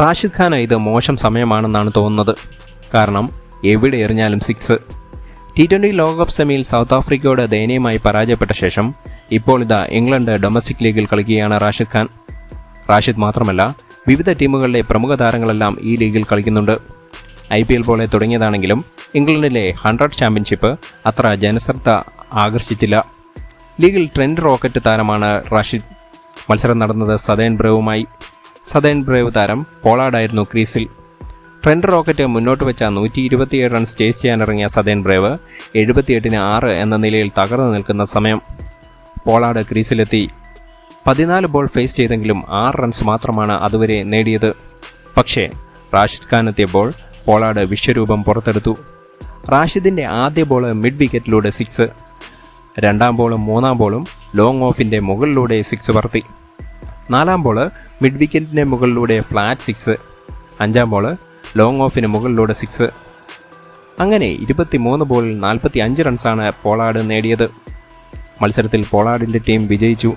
റാഷിദ് ഖാന് ഇത് മോശം സമയമാണെന്നാണ് തോന്നുന്നത്. കാരണം എവിടെ എറിഞ്ഞാലും സിക്സ് ടി ട്വന്റി ലോകകപ്പ് സെമിയിൽ സൗത്ത് ആഫ്രിക്കയോട് ദയനീയമായി പരാജയപ്പെട്ട ശേഷം ഇപ്പോൾ ഇതാ ഇംഗ്ലണ്ട് ഡൊമസ്റ്റിക് ലീഗിൽ കളിക്കുകയാണ് റാഷിദ് ഖാൻ. റാഷിദ് മാത്രമല്ല വിവിധ ടീമുകളിലെ പ്രമുഖ താരങ്ങളെല്ലാം ഈ ലീഗിൽ കളിക്കുന്നുണ്ട്. ഐ പി എൽ പോലെ തുടങ്ങിയതാണെങ്കിലും ഇംഗ്ലണ്ടിലെ ഹൺഡ്രഡ് ചാമ്പ്യൻഷിപ്പ് അത്ര ജനശ്രദ്ധ ആകർഷിച്ചില്ല. ലീഗിൽ ട്രെൻഡ് റോക്കറ്റ് താരമാണ് റാഷിദ്. മത്സരം നടന്നത് സദേൻ ബ്രേവുമായി. സദേൺ ബ്രേവ് താരം പോളാർഡായിരുന്നു ക്രീസിൽ. ട്രെൻഡ് റോക്കറ്റ് മുന്നോട്ട് വെച്ച നൂറ്റി ഇരുപത്തിയേഴ് റൺസ് ചേസ് ചെയ്യാനിറങ്ങിയ സതേൺ ബ്രേവ് എഴുപത്തിയെട്ടിന് ആറ് എന്ന നിലയിൽ തകർന്നു നിൽക്കുന്ന സമയം പോളാർഡ് ക്രീസിലെത്തി. പതിനാല് ബോൾ ഫേസ് ചെയ്തെങ്കിലും ആറ് റൺസ് മാത്രമാണ് അതുവരെ നേടിയത്. പക്ഷേ റാഷിദ് ഖാൻ ബോൾ പോളാർഡ് വിശ്വരൂപം പുറത്തെടുത്തു. റാഷിദിന്റെ ആദ്യ ബോൾ മിഡ് വിക്കറ്റിലൂടെ സിക്സ്. രണ്ടാം ബോളും മൂന്നാം ബോളും ലോങ് ഓഫിന്റെ മുകളിലൂടെ സിക്സ് പറത്തി. നാലാം ബോൾ മിഡ് വിക്കറ്റിന്റെ മുകളിലൂടെ ഫ്ലാറ്റ് സിക്സ് അഞ്ചാം ബോൾ ലോങ് ഓഫിന് മുകളിലൂടെ സിക്സ് അങ്ങനെ ഇരുപത്തി മൂന്ന് ബോളിൽ നാൽപ്പത്തി അഞ്ച് റൺസാണ് പോളാഡ് നേടിയത്. മത്സരത്തിൽ പോളാടിന്റെ ടീം വിജയിച്ചു.